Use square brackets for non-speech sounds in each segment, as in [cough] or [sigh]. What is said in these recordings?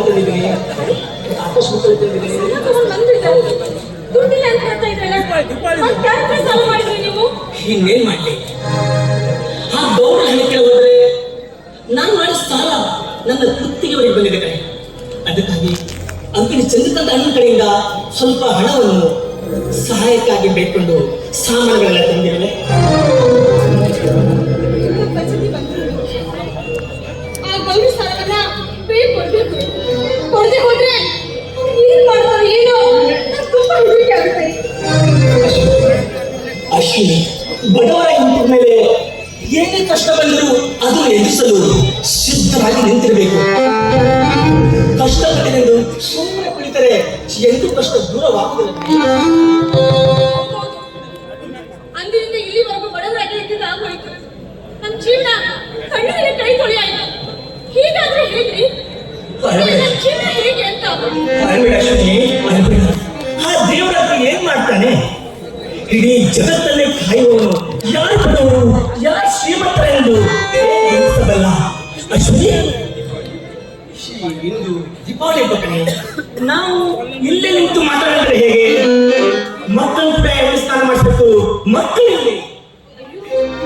ತಂದಿದ್ದೀನಿ ತಂದಿದ್ದೀನಿ ನೀವು ಇನ್ನೇನ್ ಮಾಡ್ಲಿ? ಆ ಗೌರ ಹಣಕ್ಕೆ ಹೋದ್ರೆ ನಾನು ಮಾಡಿದ ಸಾಲ ನನ್ನ ಕುತ್ತಿಗೆವರೆಗೆ ಬಂದಿದೆ ಕಡೆ ಅದಕ್ಕಾಗಿ ಅಂಕಣಿ ಚಂದ್ರಕಾಂತ ಅಣ್ಣನ ಕಡೆಯಿಂದ ಸ್ವಲ್ಪ ಹಣವನ್ನು ಸಹಾಯಕ್ಕಾಗಿ ಬೇಡ್ಕೊಂಡು ಸಾಮಾನುಗಳೆಲ್ಲ ತಂದಿರಲೆ ಅಶ್ವಿನಿ ಬಡವರ ಇಂಟಿನ ಮೇಲೆ ಏನೇ ಕಷ್ಟ ಬಂದರೂ ಅದು ಎದುರಿಸಲು ಸಿದ್ಧವಾಗಿ ನಿಂತಿರಬೇಕು. ಕಷ್ಟಪಟ್ಟಿದ್ದು ಸುಮ್ಮನೆ ಕುಳಿತರೆ ಎಂಟು ಕಷ್ಟ ದೂರವಾಗುವುದಿಲ್ಲ. ಅಂದಿನಿಂದ ಇಲ್ಲಿವರೆಗೂ ಬಡವರಾಗಿ ಇದ್ದಿದ್ದು ಆಗೋಯ್ತು. ನಮ್ ಜೀವನ ಕಣ್ಣಿನ ಕೈ ತೊಳಿ ಆಯ್ತು ಹೀಗಾದ್ರೆ ಹೇಗ್ರಿ? ಜೀವನ ಹೇಗೆ ಅಂತ. ಆ ದೇವರ ಏನ್ ಮಾಡ್ತಾನೆ? ಇಡೀ ಜಗತ್ತನ್ನೇ ಕಾಯುವವರು ಯಾರು ಬಡವರು ಯಾರು ಶ್ರೀಮಂತರ ಎಂದು ಎಣಿಸಬಲ್ಲ ಅಶ್ವಿನಿ. ಇಂದು ದೀಪಾವಳಿ ಬಗ್ಗೆ ನಾವು ಇಲ್ಲೇ ನಿಂತು ಮಾತಾಡಿದ್ರೆ ಹೇಗೆ? ಮಕ್ಕಳು ಕೂಡ ಸ್ನಾನ ಮಾಡಿಸ್ಬೇಕು? ಮಕ್ಕಳು ಇಲ್ಲಿ.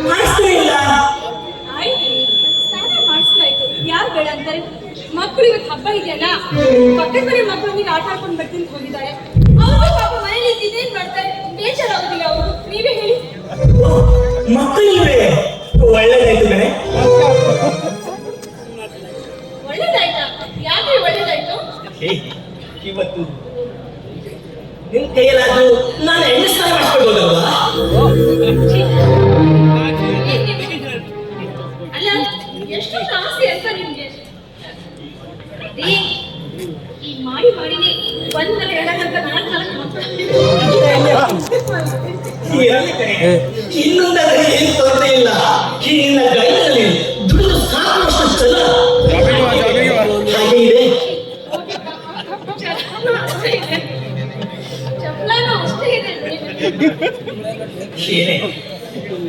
ಕಾಣಿಸ್ತಾನೆ ಇಲ್ಲ ಯಾರು ಬೇಡ ಅಂತಾರೆ? ಮಕ್ಕಳು ಇವತ್ತು ಹಬ್ಬ ಇದೆಯಲ್ಲ, ಪಕ್ಕದ ಮನೆ ಮಕ್ಕಳೊಂದಿಗೆ ಆಟ ಆಡ್ಕೊಂಡು ಬರ್ತೀನಿ ಹೋಗಿದ್ದಾರೆ. ಅವರು ಪಾಪ ಮನೇಲಿ ಇದ್ದೇನ್ ಮಾಡ್ತಾರೆ? ಬೇಜಾರಾಗೋದಿಲ್ಲ ಅವರು ನೀವೇ ಹೇಳಿ. ಮಕ್ಕಳಿಲ್ವೇ ಒಳ್ಳೆದಾಯ್ತು ಕಣೆ. ಒಳ್ಳೇದಾಯ್ತಾ? ಯಾಕೆ ಒಳ್ಳೇದಾಯ್ತು? ಹೇ, ಇವತ್ತು ನಿಮ್ ಕೈಯಲ್ಲಾದ್ರೂ ನಾನು ಎಣ್ಣೆ ಸ್ನಾನ. ಅಲ್ಲ ಎಷ್ಟು ಆಸೆ ಅಂತ ನಿಮ್ಗೆ? ಈ ಮಾಡಿ ಮಾಡಿನೇ ಒಂದರ ಎರಡಕ್ಕಂತ ನಾಲ್ಕು ನಾಲ್ಕು ಮಕ್ಕಳು ಇನ್ನೊಂದಾದ್ರೆ ಏನು ತೊಂದರೆ ಇಲ್ಲ. ಈ ನಿನ್ನ ಗೈನಲ್ಲಿ ದುಡಿದು ಹಾಗೆ. ಇದೆ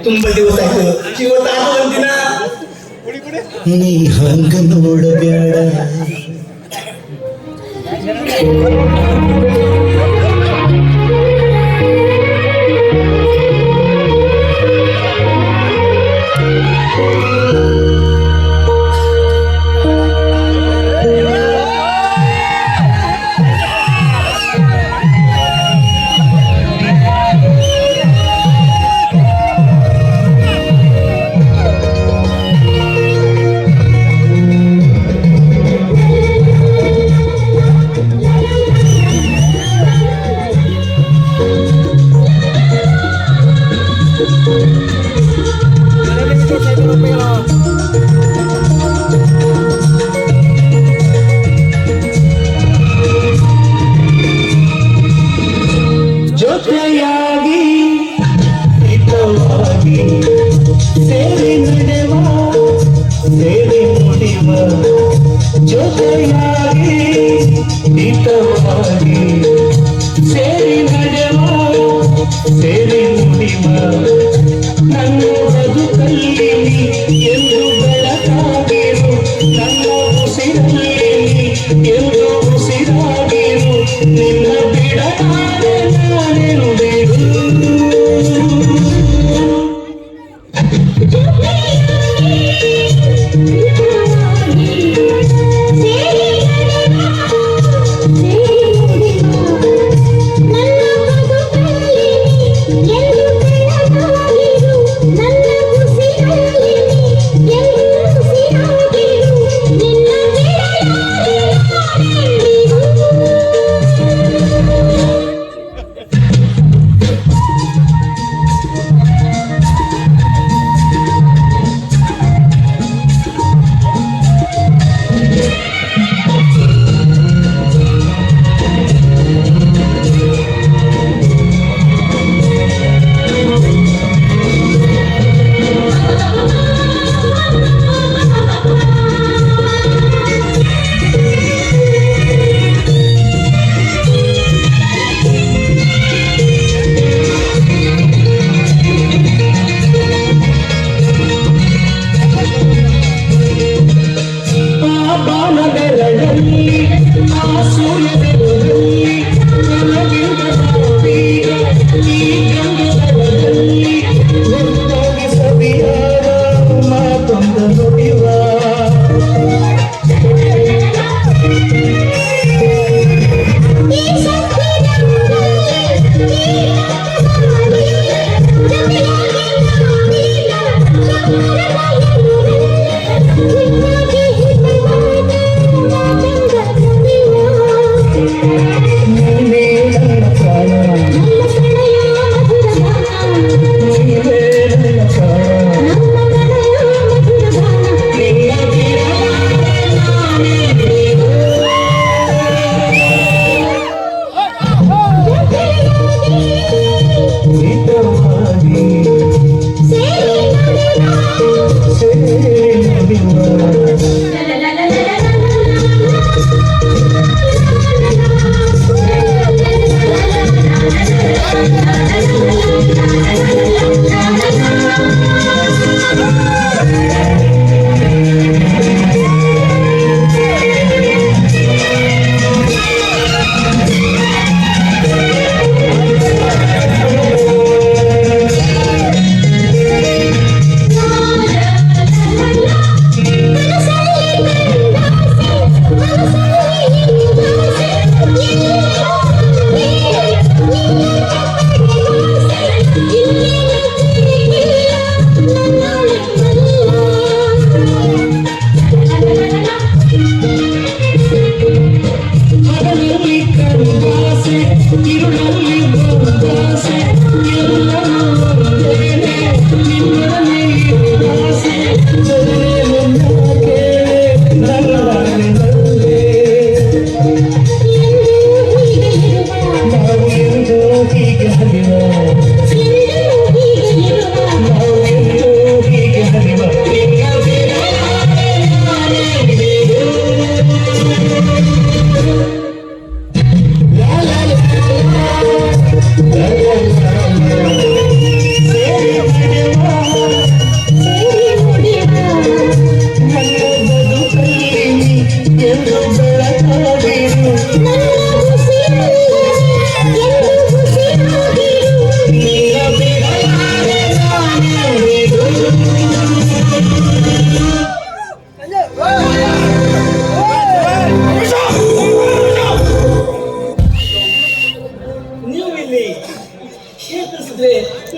ತುಂಬಾ ದಿವಸ ಆಯ್ತು. ಇವತ್ತಾದ ಒಂದಿನ. ನೀ ಹಂಗ ನೋಡಬೇಡ. ಸೇರಿ ನುಡಿವ ನನ್ನ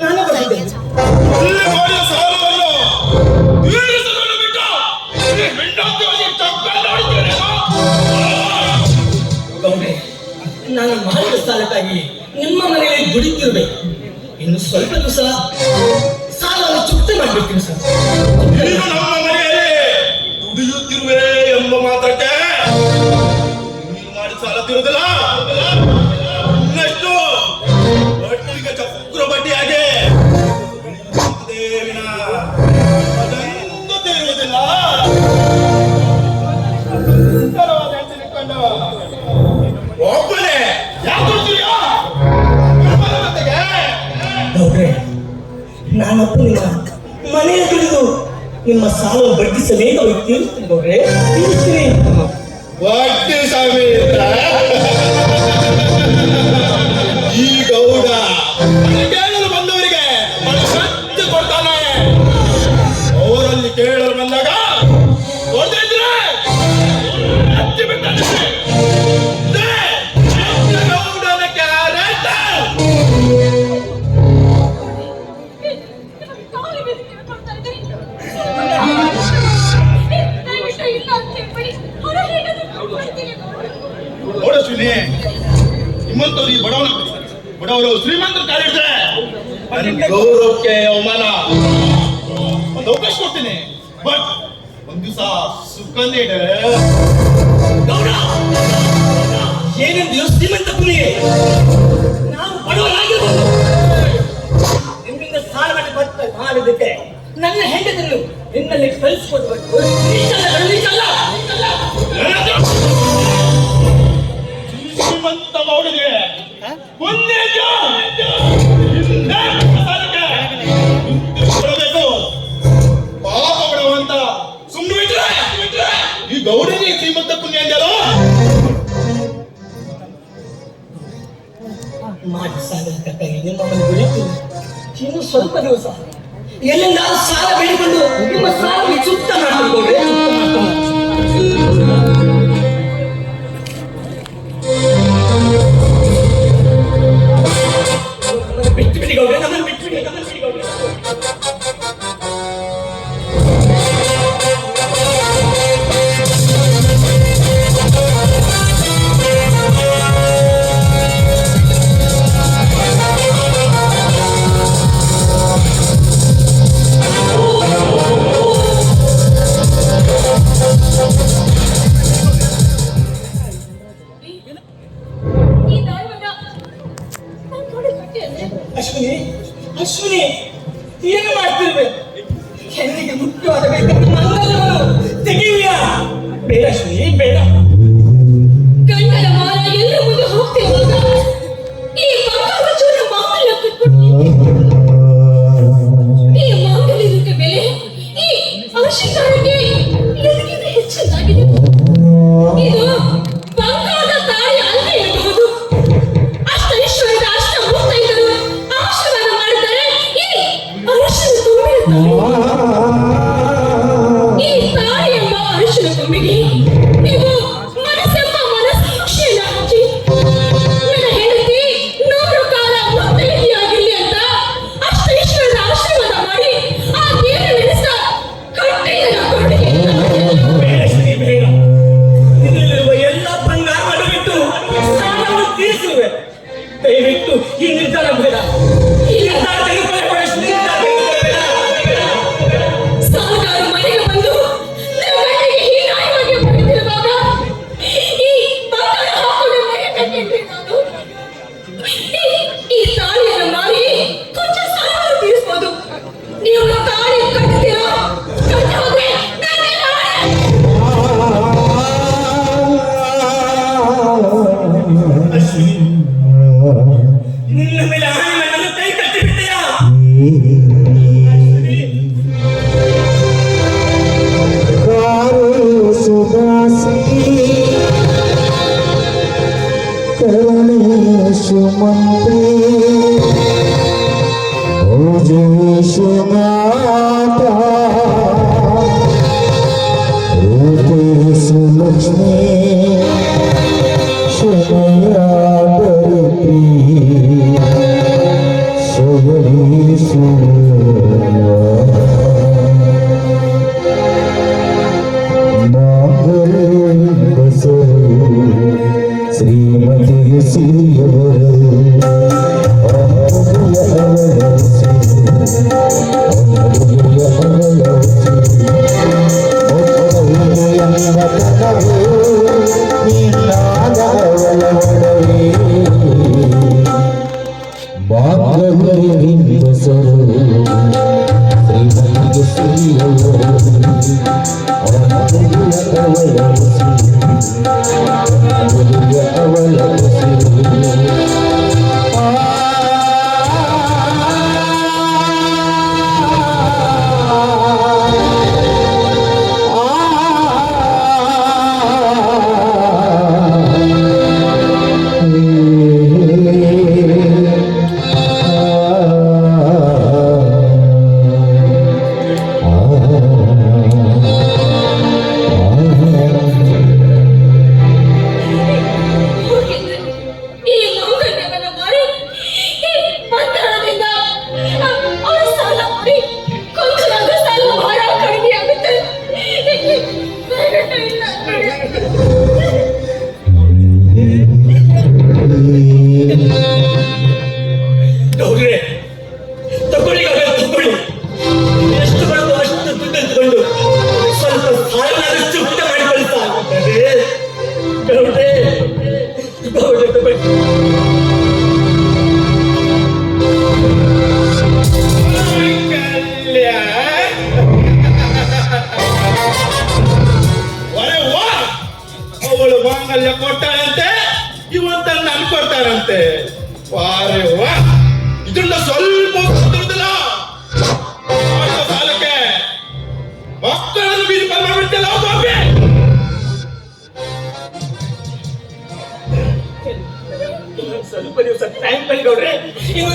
ನಾನು ಬರ್ತೇನೆ. ನಾನು ಮಾಡಿದ ಸಾಲಕ್ಕಾಗಿ ನಿಮ್ಮ ಮನೆಯಲ್ಲಿ ದುಡಿತಿರ್ಬೇಕು. ಇನ್ನು ಸ್ವಲ್ಪ ದಿವಸ ಸಾಲವನ್ನು ಚುಕ್ತಿ ಮಾಡಬೇಕು ಸರ್. ನಿಮ್ಮ ಮನೆಯ ದುಡಿದು ನಿಮ್ಮ ಸಾಲ ಬಡ್ಡಿ ಸಮೇತ ತೀರಿಸ್ತೀನಿ ಗೌಡ್ರೆ ತೀರಿಸ್ತೀನಿ ಬಡ್ಡಿ ಸಮೇತ ಈ ಗೌಡ ನನ್ನ ಹೆಂಡತಿಗಳು ನಿನ್ನಲ್ಲಿ ಕಳಿಸ್ಕೊಡ್ಬೇಕು ಮಾಡಿ. ಶ್ರೀಮಂತ ಗೌಡಗೆ ಒಂದೇ ಈ ಗೌಡನಿಗೆ ಶ್ರೀಮಂತ ಪುಣ್ಯ ಮಾಡಿ ನಿಮ್ಮ ಮನೆ ಬೆಳೆಯುತ್ತೀನಿ ಇನ್ನು ಸ್ವಲ್ಪ ದಿವಸ. ಎಲ್ಲಿಂದ ಸಾಲ ಬೇಡಿಕೊಂಡು ನಿಮ್ಮ ಸಾಲ ಸುತ್ತ ಮಾಡ್ಕೊಂಡ್ರೆ ಅಶ್ವಿನಿ, ಏನು ಮಾಡ್ತಿರ್ಬೇಕು ಹೆಣ್ಣಿಗೆ ಮುಖ್ಯವಾದ ಆಗಬೇಕಂತ ಮಂಗಲವನ್ನು ತೆಗೆಯುವಿಯಾ? ಬೇಡ ಅಶ್ವಿನಿ, ಬೇಡ. ಗಂಡನ ಮುಂದೆ ಈ ಈ ಮಾಂಗಲ್ಯಕ್ಕೆ ಬೆಲೆ, ಈ ಆಶೀರ್ವಾದಕ್ಕೆ ಈ ತಾಯಿ ಎಂಬ ಅರಿಶಿನ ಕೊಂಬಿಗೆ ನೀವು [laughs] y. I'm gonna get away, I'm I'm gonna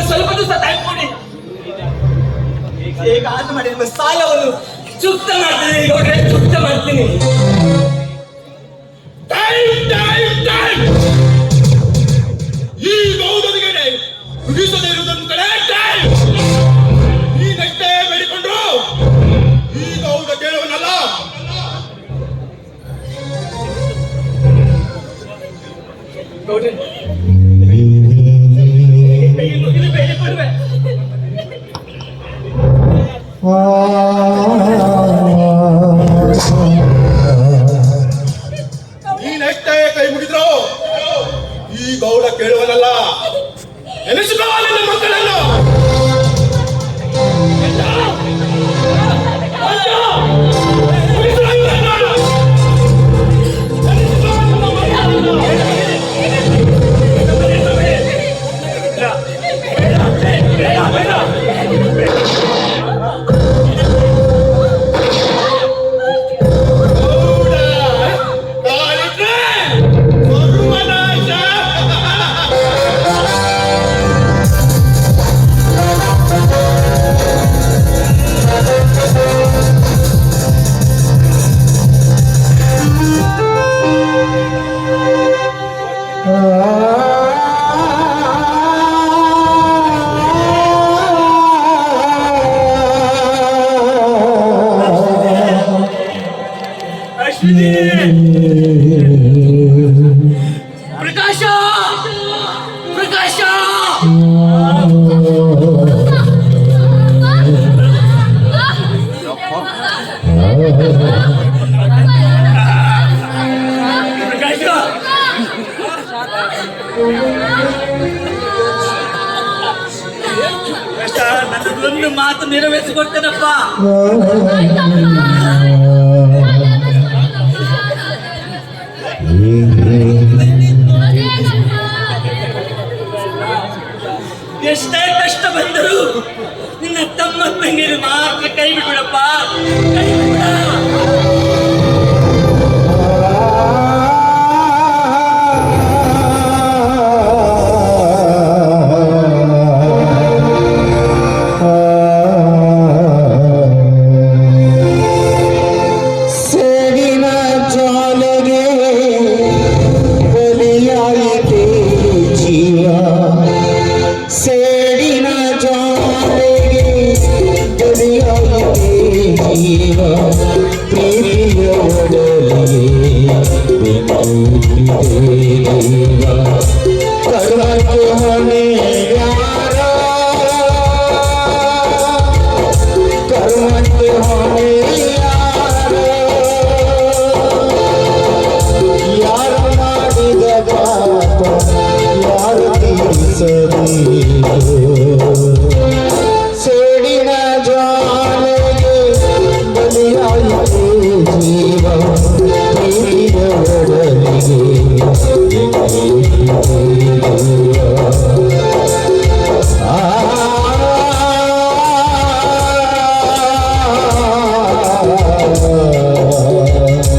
ನಮಗೆ ಸ್ವಲ್ಪ ದಿವಸ ಟೈಮ್ ಕೊಡಿ. ಹೇಗಾದ್ರೂ ಮಾಡಿ ನಿಮ್ಮ ಸಾಲವನ್ನು ಚುಕ್ತ ಮಾಡ್ತೀನಿ. ನೋಡ್ರೆ, ಚುಕ್ತ ಮಾಡ್ತೀನಿ. ಟೈಮ್ ಟೈಮ್ ಟೈಮ್ ಈ ಗೌಡನಿಗೆ ಟೈಮ್ ಮುಗಿಸದೆ ಇರುವುದನ್ನು ಕಡೆ ಟೈಮ್ ಈಗಷ್ಟೇ ಈ ಗೌಡ ಕೇಳುವನಲ್ಲ. ಗೌಡ್ರೆ Oh. [laughs] ಮಾತು ನೆರವೇರಿಸಿಕೊಡ್ತೇನಪ್ಪ. [laughs]